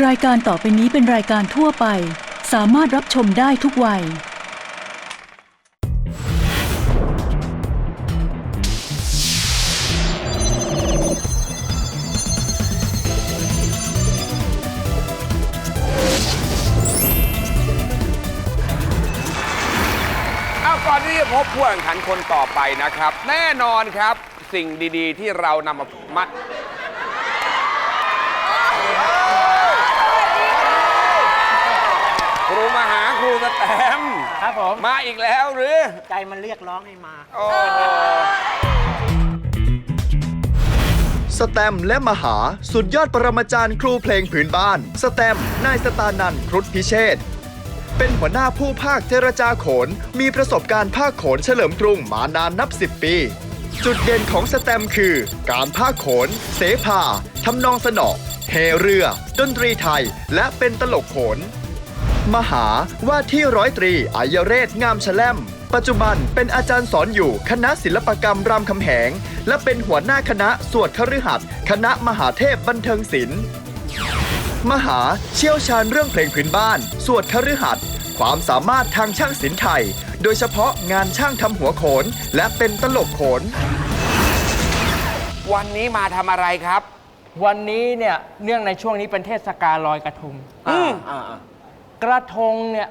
รายการต่อไปนี้เป็นรายการทั่วไป สามารถรับชมได้ทุกวัย เอาก่อนที่จะพบผู้แข่งขันคนต่อไปนะครับ แน่นอนครับสิ่งดีๆ ที่เรานำมามาครูมาหาค รูสแตมป์ครับผม มาอีกแล้วหรือ ใจมันเรียกร้องให้มา โอ้โหสแตมและมหาสุดยอดปรมาจารย์ครูเพลงผืนบ้าน สแตมนายสตานันท์ครุฑพิเชษฐ์เป็นหัวหน้าผู้ภาคเจรจาโขน มีประสบการณ์ภาคโขนเฉลิมกรุงมานานนับ 10 ปี จุดเด่นของสแตมคือ การภาคโขน เสภาทำนองสนอเฮเรือ ดนตรีไทย และเป็นตลกโขน มหาว่าที่ร้อยตรีอายเรศงามแชล่มปัจจุบันเป็นอาจารย์สอนอยู่คณะศิลปกรรมรามคำแหง และเป็นหัวหน้าคณะสวดคฤหัสถ์คณะมหาเทพบันเทิงศิลป์มหาเชี่ยวชาญเรื่องเพลงพื้นบ้าน สวดคฤหัสถ์ความสามารถทางช่างศิลป์ไทย โดยเฉพาะงานช่างทำหัวโขน และเป็นตลกโขน วันนี้มาทำอะไรครับ วันนี้เนี่ยเนื่องในช่วงนี้เป็นเทศกาลลอยกระทง กระทงเนี่ย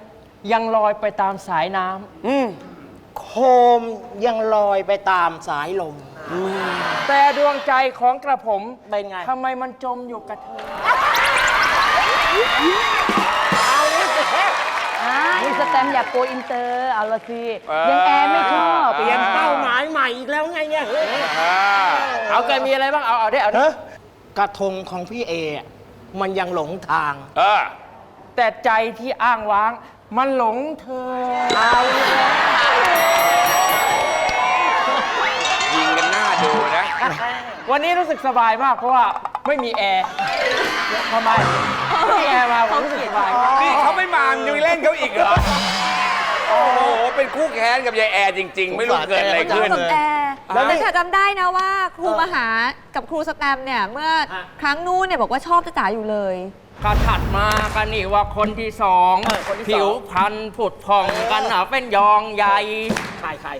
ยังลอยไปตามสายน้ำ อืมโคมยังลอยไปตามสายลม แต่ดวงใจของกระผมเป็นไง ทำไมมันจมอยู่กับเธอ อ่านี่สแตมป์อยากโกอินเตอร์ เอาละสิ ยังแอร์ไม่ชอบเปลี่ยนเป้าหมายใหม่อีกแล้วไงเนี่ยเฮ้ยอ่าเอาเกิดมีอะไรบ้าง เอา เอาได้เอาได้กระทงของพี่เออะมันยังหลงทาง เออ แต่ใจที่อ้างว้าง มันหลงเธอเอาแล้วยิงกันหน้าดูนะ วันนี้รู้สึกสบายมากเพราะว่าไม่มีแอร์ทำไมไม่มีแอร์มาผมรู้สึกสบายมากนี่เขาไม่มายังเล่นเขาอีกเหรอ โอ้โห เป็นคู่แค้นกับยายแอร์จริง ๆ ไม่รู้เกิดอะไรขึ้นสมแอร์แล้วแต่จำได้นะว่าครูมหากับครูสแตมป์เนี่ยเมื่อครั้งนู้นเนี่ยบอกว่าชอบจะจ๋าอยู่เลย ก็ถัดมากันนี่ว่าคนที่สองเออคนที่สอง ผิวพรรณผุดผ่องกันหนาเป็นยองใหญ่ ใครใคร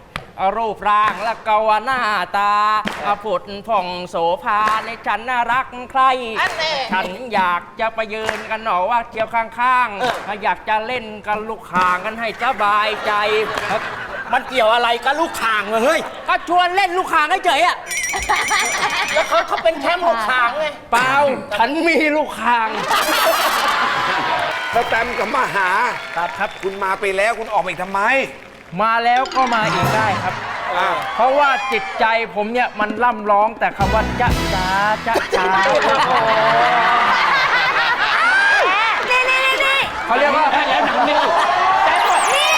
รูปร่างและก็ว่าหน้าตาผุดผ่องโสภาในฉันน่ารักใครฉันอยากจะไปยืนกันหนอว่าเกี่ยวข้างๆอยากจะเล่นกันลูกข่างกันให้สบายใจ มันเกี่ยวอะไรกับลูกข่างวะเฮ้ย ก็ชวนเล่นลูกข่างเฉยๆอะ แล้วเขาเขาเป็นแชมป์ของข่างไงเปล่าฉันมีลูกข่าง สแตมป์กับมาหาครับครับ คุณมาไปแล้วคุณออกมาอีกทำไม มาแล้วก็มาอีกได้ครับ อ่า เพราะว่าจิตใจผมเนี่ยมันร่ำร้องแต่คำว่าจ๊ะจ๋าจ๊ะจ๋านี่นี่นี่นี่เขาเรียกว่าให้แล้วดังนี่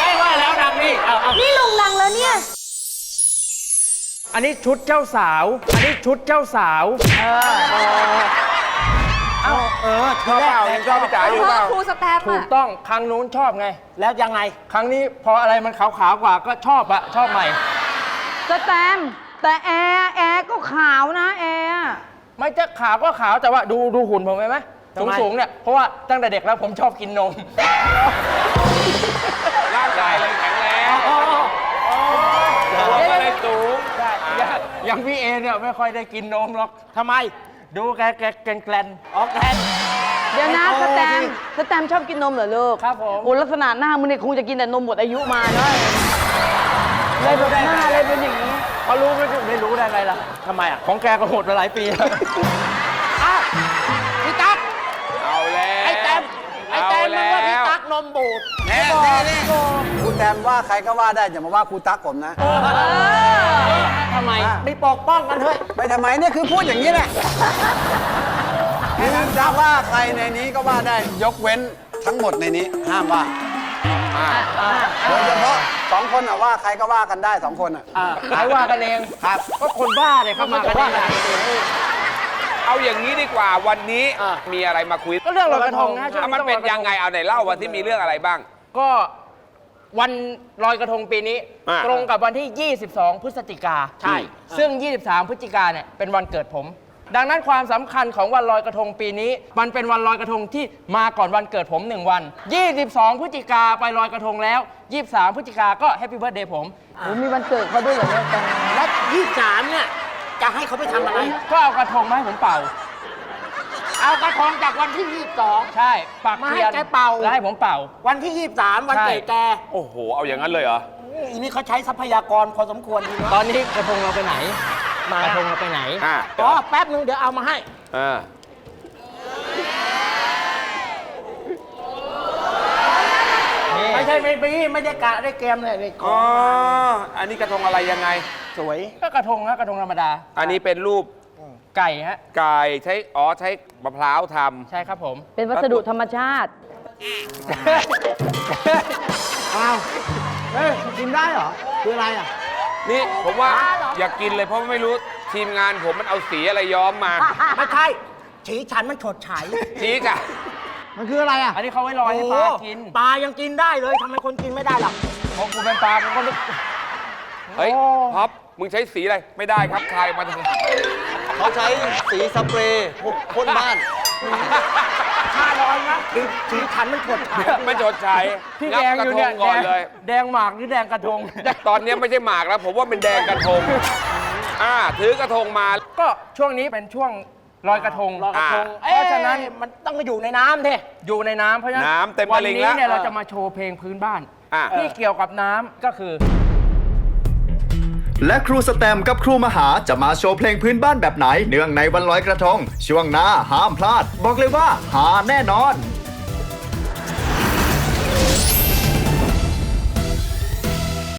ให้ว่าแล้วดังนี่เอาเอานี่ลุงลังแล้วเนี่ย อันนี้ชุดเจ้าสาว อันนี้ชุดเจ้าสาว เออชอบเปล่ายังชอบพี่จ๋าอยู่เปราะล่า ครูสแตมถูกอะต้องครั้งนู้นชอบไง แล้วยังไง ครั้งนี้พออะไรมันขาวๆกว่าก็ชอบอะชอบใหม่ สแตมป์แต่แอร์แอร์ก็ขาวนะแอร์ ไม่จะขาวก็ขาวแต่ว่าดูดูหุ่นผมไหมไหมทำสูงไม สูงๆเนี่ยเพราะว่าตั้งแต่เด็กแล้วผมชอบกินนม ร่างกายเลยแข็งแรงตัวก็เลยสูง ได้ อย่างอย่างพี่เอเนี่ยไม่ค่อยได้กินนมหรอก ทำไม ดูแกแกแกนแกลนออกแทนเดี๋ยวนะโอ้สแตมสิป์สแตมป์ชอบกินนมเหรอลูกครับผม โอ้ลักษณะหน้ามึงเนี่ยคงจะกินแต่นมหมดอายุมาเนาะเลยแบบหน้าเลยเป็นอย่างนี้ เขารู้ไม่ไม่รู้ได้ไงล่ะทำไมอะ ของแกก็หมดมาหลายปีแล้วพี่ตั๊กเอาแล้วไอ้แต้มไอ้แต้มมันว่าพี่ตั๊กนมบูดแน่ ครูแตมว่าใครก็ว่าได้อย่ามาว่าครูตั๊กผมนะ ทำไม ไปปกป้องกันเฮ้ยไม่ทำไมเนี่ยคือพูดอย่างนี้แหละคือจะว่าใครในนี้ก็ว่าได้ยกเว้นทั้งหมดในนี้ห้ามว่าโดยเฉพาะสองคนอะว่าใครก็ว่ากันได้สองคนอะใครว่ากันเองครับก็คนบ้าเนี่ยเขามากันเองเอาอย่างนี้ดีกว่าวันนี้มีอะไรมาคุยก็เรื่องลอยกระทงนะช่วอะงมันเป็นต้องลอยังไงเอาไหนเล่าวันที่มีเรื่องอะไรบ้าง ก็ วันลอยกระทงปีนี้ อ่า ตรงกับวันที่ 22 พฤศจิกาใช่ ซึ่ง 23 พฤศจิกาเนี่ยเป็นวันเกิดผม ดังนั้นความสำคัญของวันลอยกระทงปีนี้ มันเป็นวันลอยกระทงที่มาก่อนวันเกิดผม 1 วัน 22 พฤศจิกาไปลอยกระทงแล้ว 23 พฤศจิกาก็แฮปปี้เบิร์ดเดย์ผมโอ้มีวันเกิดเขาด้วยเหรอเนี่ยแต่งและยี่สามเนี่ย จะให้เขาไปทำอะไร ก็เอากระทงมาให้ผมเป่า เอากระทงจากวันที่ยี่สองใช่ปักมาให้เทียนแกเป่า แล้วให้ผมเป่า วันที่ยี่สามวันใช่เกิดแกโอ้โห เอาอย่างนั้นเลยเหรอ อีนี่เขาใช้ทรัพยากรพอสมควรดีตนะอนนี้กระทงเราไปไหน มากระทงเราไปไหน อ่าอ๋อแป๊บนึงเดี๋ยวเอามาให้ อ่านี่ไม่ใช่ไม่มีไม่ได้กะได้เกมเลยนี่ขอ๋อองอันนี้กระทงอะไรยังไง สวย ก็กระทงฮะกระทงธรรมดา อันนี้เป็นรูป ไก่ฮะกายใช้อ๋อใช้มะพร้าวทใช่ครับผม เป็นวัสดุธรรมชาติ อ้าวเฮ้ยกินได้เหรอ คืออะไรอะำนี่ผมว่าอย่ากกินเลยเพราะไม่รู้ทีมงานผมมันเอาสีอะไรย้อมมา ไม่ใช่ ฉีฉันมันฉดฉาย ชี้กะมันคืออะไรอะอันนี้เขาไว้ลอยให้ปลากินปลายังกินได้เลยทำไมคนกินไม่ได้ล่ะเพราะกูเป็นปลากูก็นึก เฮ้ยโอ้ท็อปมึงใช้สีอะไร ไม่ได้ครับคายมาทาง เขาใช้สีสเปรย์พ่นบ้านค่าลอยนะคือฉีฉันมันฉดฉายไม่จดใช้ที่งัแดงกระอยู่ทเนี่ยงก่อนแดงเลย แดงหมากหรือแดงกระทง ตอนนี้ไม่ใช่หมากแล้ว ผมว่าเป็นแดงกระทง อ่า ถือกระทงมา ก็ช่วงนี้เป็นช่วงลอยกระทง ลอยกระทงอ่าเพราะฉะนั้นอ้ยมันต้องมาอยู่ในน้ำเท่อยู่ในน้ำเพราะฉะนั้นน้ำเต็มวัตลิ่งนี้แล้วเนี่ยเราจะมาโชว์เพลงพื้นบ้านอ่าที่เกี่ยวกับน้ำก็คือ และครูสแตมกับครูมหาจะมาโชว์เพลงพื้นบ้านแบบไหน เนื่องในวันลอยกระทง ช่วงหน้าห้ามพลาด บอกเลยว่าหาแน่นอน